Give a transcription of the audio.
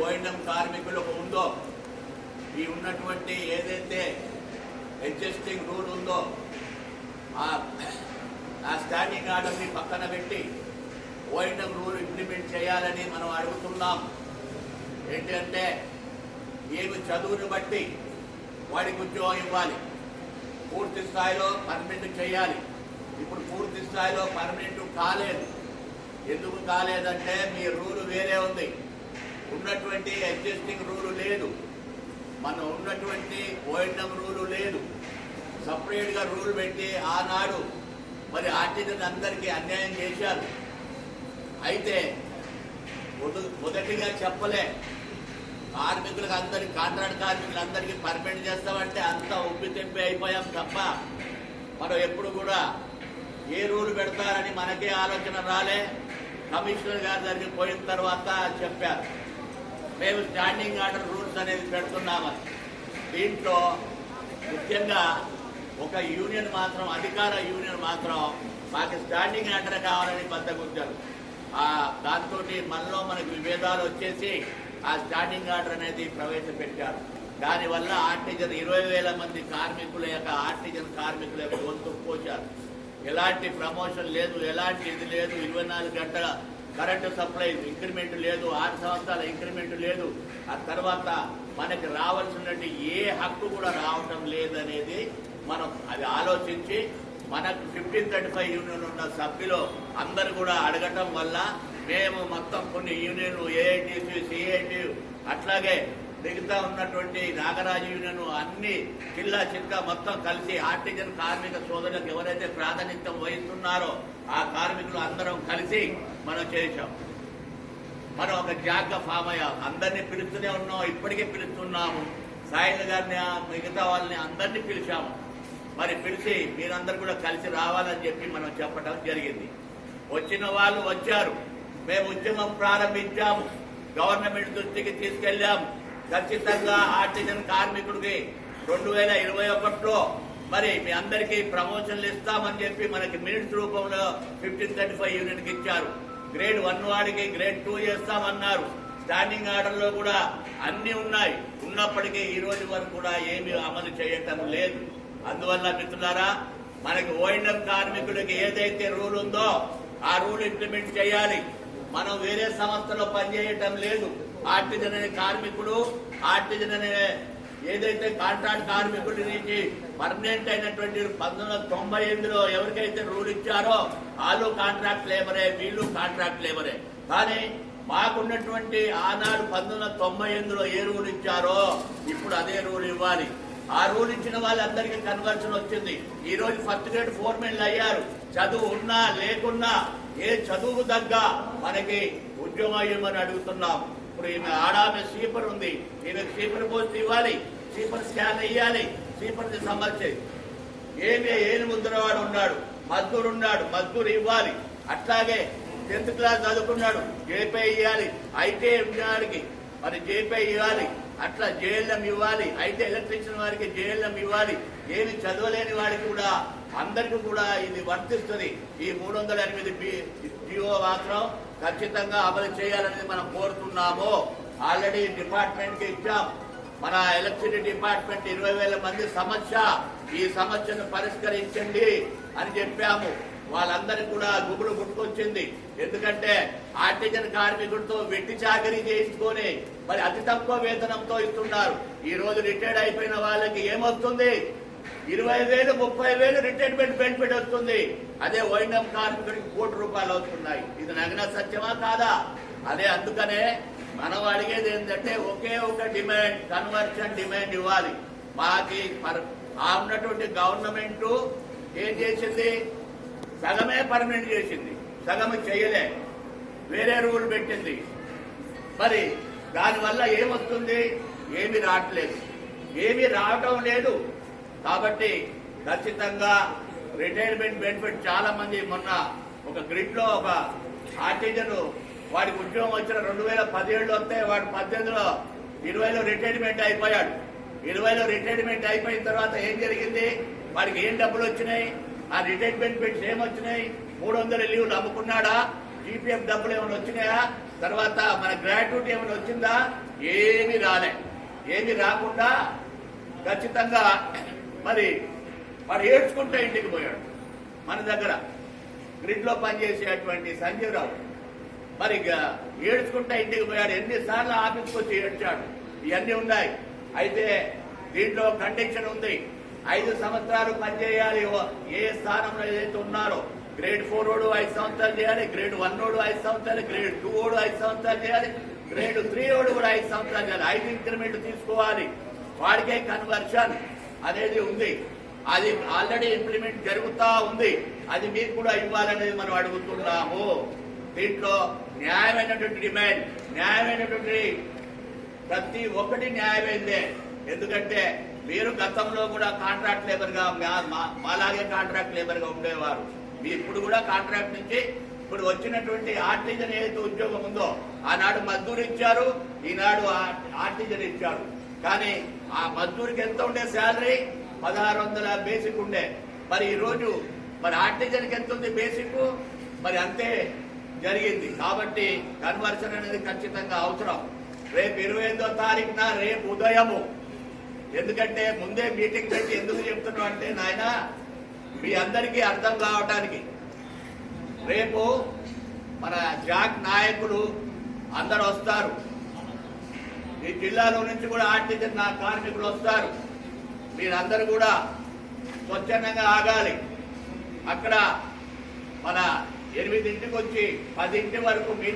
ఓఎండం కార్మికులకు ఉందో ఈ ఉన్నటువంటి ఏదైతే అడ్జస్టింగ్ రూల్ ఉందో ఆ స్టాండింగ్ ఆర్డర్ని పక్కన పెట్టి ఓఎండం రూల్ ఇంప్లిమెంట్ చేయాలని మనం అడుగుతున్నాం. ఏంటంటే ఏమి చదువుని బట్టి వాడికి ఉద్యోగం ఇవ్వాలి. పూర్తి స్థాయిలో పర్మనెంట్ చేయాలి. ఇప్పుడు పూర్తి స్థాయిలో పర్మనెంట్ కాలేదు. ఎందుకు కాలేదంటే మీ రూల్ వేరే ఉంది. ఉన్నటువంటి అడ్జస్టింగ్ రూలు లేదు. మనం ఉన్నటువంటి ఓఎండం రూలు లేదు. సపరేట్గా రూల్ పెట్టి ఆనాడు మరి ఆర్టిజన్ అందరికీ అన్యాయం చేశారు. అయితే మొదటిగా చెప్పలే. కార్మికులకు అందరికి కాంట్రాక్ట్ కార్మికులందరికీ పర్మిట్ చేస్తామంటే అంతా ఉప్పి తెప్పి అయిపోయాం తప్ప మనం ఎప్పుడు కూడా ఏ రూల్ పెడతారని మనకే ఆలోచన రాలే. కమిషనర్ గారి దగ్గరికి పోయిన తర్వాత చెప్పారు. మేము స్టాండింగ్ ఆర్డర్ రూల్స్ అనేది పెడుతున్నామని దీంట్లో ముఖ్యంగా ఒక యూనియన్ మాత్రం అధికార యూనియన్ మాత్రం మాకు స్టాండింగ్ ఆర్డర్ కావాలని బద్దగుంచారు దాంతో మనలో మనకు విభేదాలు వచ్చేసి ఆ స్టాండింగ్ ఆర్డర్ అనేది ప్రవేశపెట్టారు. దానివల్ల ఆర్టిజన్ ఇరవై వేల మంది కార్మికుల యొక్క ఆర్టిజన్ కార్మికుల యొక్క గొంతు పోశారు. ఎలాంటి ప్రమోషన్ లేదు ఎలాంటి ఇది లేదు ఇరవై నాలుగు గంటల కరెంటు సప్లై ఇంక్రిమెంట్ లేదు ఆరు సంవత్సరాల ఇంక్రిమెంట్ లేదు. ఆ తర్వాత మనకి రావాల్సినటువంటి ఏ హక్కు కూడా రావటం లేదనేది మనం అది ఆలోచించి మనకు ఫిఫ్టీన్ థర్టీ ఫైవ్ యూనియన్ ఉన్న సభ్యులు అందరు కూడా అడగటం వల్ల మేము మొత్తం కొన్ని యూనియన్లు ఏఐటీసీ సిఐటి అట్లాగే మిగతా ఉన్నటువంటి నాగరాజు యూనియన్ అన్ని జిల్లా చిత్కా మొత్తం కలిసి ఆర్టిజన్ కార్మిక సోదరులకు ఎవరైతే ప్రాధాన్యత వహిస్తున్నారో ఆ కార్మికులు అందరం కలిసి మనం చేశాం. మనం ఒక జాగ్గా ఫామ్ అయ్యాం అందరినీ పిలుస్తూనే ఉన్నాం ఇప్పటికే పిలుస్తున్నాము. సాయిల్ గారిని మిగతా వాళ్ళని అందరినీ పిలిచాము. మరి పిలిచి మీరందరూ కూడా కలిసి రావాలని చెప్పి మనం చెప్పడం జరిగింది. వచ్చిన వాళ్ళు వచ్చారు. మేము ఉద్యమం ప్రారంభించాము. గవర్నమెంట్ దృష్టికి తీసుకెళ్ళాము ఖచ్చితంగా ఆర్టిజన్ కార్మికుడికి రెండు వేల ఇరవై ఒకటిలో మరి మీ అందరికీ ప్రమోషన్లు ఇస్తామని చెప్పి మనకి మినిట్స్ రూపంలో ఫిఫ్టీన్ థర్టీ ఫైవ్ యూనిట్కి ఇచ్చారు. గ్రేడ్ వన్ వాడికి గ్రేడ్ టూ చేస్తామన్నారు. స్టాండింగ్ ఆర్డర్లో కూడా అన్ని ఉన్నాయి. ఉన్నప్పటికీ ఈ రోజు వరకు కూడా ఏమీ అమలు చేయటం లేదు. అందువల్ల మిత్రులారా మనకి ఓఎండం కార్మికుడికి ఏదైతే రూల్ ఉందో ఆ రూల్ ఇంప్లిమెంట్ చేయాలి. మనం వేరే సంస్థలో పనిచేయటం లేదు. ఆర్టిజన్ అనే కార్మికుడు ఆర్టిజన్ అనే ఏదైతే కాంట్రాక్ట్ కార్మికుడి నుంచి పర్మనెంట్ అయినటువంటి పంతొమ్మిది వందల తొంభై ఎనిమిదిలో ఎవరికైతే రూల్ ఇచ్చారో వాళ్ళు కాంట్రాక్ట్ లేబరే వీళ్ళు కాంట్రాక్ట్ లేబరే. కానీ మాకున్నటువంటి ఆనాడు పంతొమ్మిది వందల తొంభై ఎనిమిదిలో ఏ రూల్ ఇచ్చారో ఇప్పుడు అదే రూల్ ఇవ్వాలి. ఆ రూల్ ఇచ్చిన వాళ్ళందరికీ కన్వర్షన్ వచ్చింది. ఈ రోజు ఫస్ట్ గ్రేడ్ ఫోర్మెన్లు అయ్యారు. చదువు ఉన్నా లేకున్నా ఏ చదువు తగ్గ మనకి ఉద్యోగం ఇవ్వమని అడుగుతున్నాం. ఇప్పుడు ఈమె ఆడామె స్లీపర్ ఉంది. ఈమె స్లీపర్ పోస్ట్ ఇవ్వాలి. స్లీపర్ స్కాన్ ఇవ్వాలి స్లీపర్ సంబంధించి ఏమి ఏని ముద్రవాడు ఉన్నాడు. మద్దూరు ఉన్నాడు. మద్దూరు ఇవ్వాలి. అట్లాగే టెన్త్ క్లాస్ చదువుకున్నాడు. జేపీ ఇవ్వాలి అయితే ఉన్నాడికి మరి జేపీ ఇవ్వాలి. అట్లా జేఎల్ఎం ఇవ్వాలి. అయితే ఎలక్ట్రీషియన్ వారికి జేఎల్ఎం ఇవ్వాలి. ఏమి చదవలేని వాడికి కూడా అందరికీ కూడా ఇది వర్తిస్తుంది. ఈ మూడు వందల ఎనిమిది జియో మాత్రం ఖచ్చితంగా అమలు చేయాలని మనం కోరుతున్నాము. ఆల్రెడీ డిపార్ట్మెంట్కి ఇచ్చాం. మన ఎలక్ట్రిసిటీ డిపార్ట్మెంట్ ఇరవై వేల మంది సమస్య. ఈ సమస్యను పరిష్కరించండి అని చెప్పాము. వాళ్ళందరికీ కూడా గుబులు గుట్టుకొచ్చింది ఎందుకంటే ఆర్టిజన్ కార్మికుడితో వెట్టి చాకరీ చేయించుకొని మరి అతి తక్కువ వేతనంతో ఇస్తున్నారు. ఈ రోజు రిటైర్డ్ అయిపోయిన వాళ్ళకి ఏమొస్తుంది? ఇరవై వేలు ముప్పై వేలు రిటైర్మెంట్ బెనిఫిట్ వస్తుంది. అదే వైండం కార్మికుడికి కోటి రూపాయలు అవుతున్నాయి ఇది నగన సత్యమా కాదా? అదే అందుకనే మనం అడిగేది ఏంటంటే ఒకే ఒక డిమాండ్ కన్వర్షన్ డిమాండ్ ఇవ్వాలి. మాకి పర్- ఆ ఉన్నటువంటి గవర్నమెంట్ ఏం చేసింది? సగమే పర్మనెంట్ చేసింది. సగం చేయలే. వేరే రూల్ పెట్టింది. మరి దానివల్ల ఏమొస్తుంది? ఏమి రావట్లేదు. ఏమీ రావటం లేదు. కాబట్టి ఖచ్చితంగా రిటైర్మెంట్ బెనిఫిట్ చాలా మంది మొన్న ఒక గ్రిడ్లో ఒక ఆర్టిజన్ వాడికి ఉద్యోగం వచ్చిన రెండు వేల పదిహేడులో వస్తే వాడు పద్దెనిమిదిలో ఇరవైలో రిటైర్మెంట్ అయిపోయాడు. ఇరవైలో రిటైర్మెంట్ అయిపోయిన తర్వాత ఏం జరిగింది? వాడికి ఏం డబ్బులు వచ్చినాయి? ఆ రిటైర్మెంట్ బెనిఫిట్స్ ఏమొచ్చినాయి? మూడు వందల లీవ్లు అమ్ముకున్నాడా? జీపీఎఫ్ డబ్బులు ఏమైనా వచ్చినాయా? తర్వాత మన గ్రాట్యుటీ ఏమైనా వచ్చిందా? ఏమీ రాలే. ఏమీ రాకుండా ఖచ్చితంగా మరి వాడు ఏడ్చుకుంటా ఇంటికి పోయాడు. మన దగ్గర గ్రిడ్లో పనిచేసేటువంటి సంజీవరావు. మరి ఇక ఏడ్చుకుంటా ఇంటికి పోయాడు. ఎన్నిసార్లు ఆఫీస్కి వచ్చి ఏడ్చాడు. ఇవన్నీ ఉన్నాయి. అయితే దీంట్లో కండిషన్ ఉంది. ఐదు సంవత్సరాలు పనిచేయాలి. ఓ- ఏ స్థానంలో ఏదైతే ఉన్నారో గ్రేడ్ ఫోర్ ఓడు ఐదు సంవత్సరాలు చేయాలి. గ్రేడ్ వన్ ఓడు ఐదు సంవత్సరాలు గ్రేడ్ టూ ఓడు ఐదు సంవత్సరాలు చేయాలి. గ్రేడ్ త్రీ ఓడు కూడా ఐదు సంవత్సరాలు చేయాలి. ఐదు ఇంక్రిమెంట్ తీసుకోవాలి. వాడికే కన్వర్షన్. అనేది ఉంది? అది ఆల్రెడీ ఇంప్లిమెంట్ జరుగుతా ఉంది. అది మీకు కూడా ఇవ్వాలనేది మనం అడుగుతున్నాము. దీంట్లో న్యాయమైనటువంటి డిమాండ్ న్యాయమైనటువంటి ప్రతి ఒక్కటి న్యాయమైందే. ఎందుకంటే మీరు గతంలో కూడా కాంట్రాక్ట్ లేబర్గా మా- మా- మాలాగే కాంట్రాక్ట్ లేబర్గా ఉండేవారు. మీ ఇప్పుడు కూడా కాంట్రాక్ట్ నుంచి ఇప్పుడు వచ్చినటువంటి ఆర్టిజన్ ఏదైతే ఉద్యోగం ఉందో ఆనాడు మద్దూరు ఇచ్చారు ఈనాడు ఆ- ఆర్టిజన్ ఇచ్చారు. కానీ ఆ మజ్దూరికి ఎంత ఉండే శాలరీ? పదహారు వందల బేసిక్ ఉండే. మరి ఈరోజు మరి ఆర్టిజన్కి ఎంత ఉంది బేసిక్ మరి అంతే జరిగింది. కాబట్టి కన్వర్షన్ అనేది ఖచ్చితంగా అవసరం. రేపు ఇరవై ఎనిమిదో తారీఖున రేపు ఉదయము. ఎందుకంటే ముందే మీటింగ్ పెట్టి ఎందుకు చెప్తున్నాం అంటే నాయన మీ అందరికీ అర్థం కావటానికి. రేపు మన జాక్ నాయకులు అందరు వస్తారు. ఈ జిల్లాలో నుంచి కూడా ఆర్థిక నా కార్మికులు వస్తారు. మీరందరూ కూడా స్వచ్ఛందంగా ఆగాలి. అక్కడ మన ఎనిమిదింటికి వచ్చి పదింటి వరకు మీ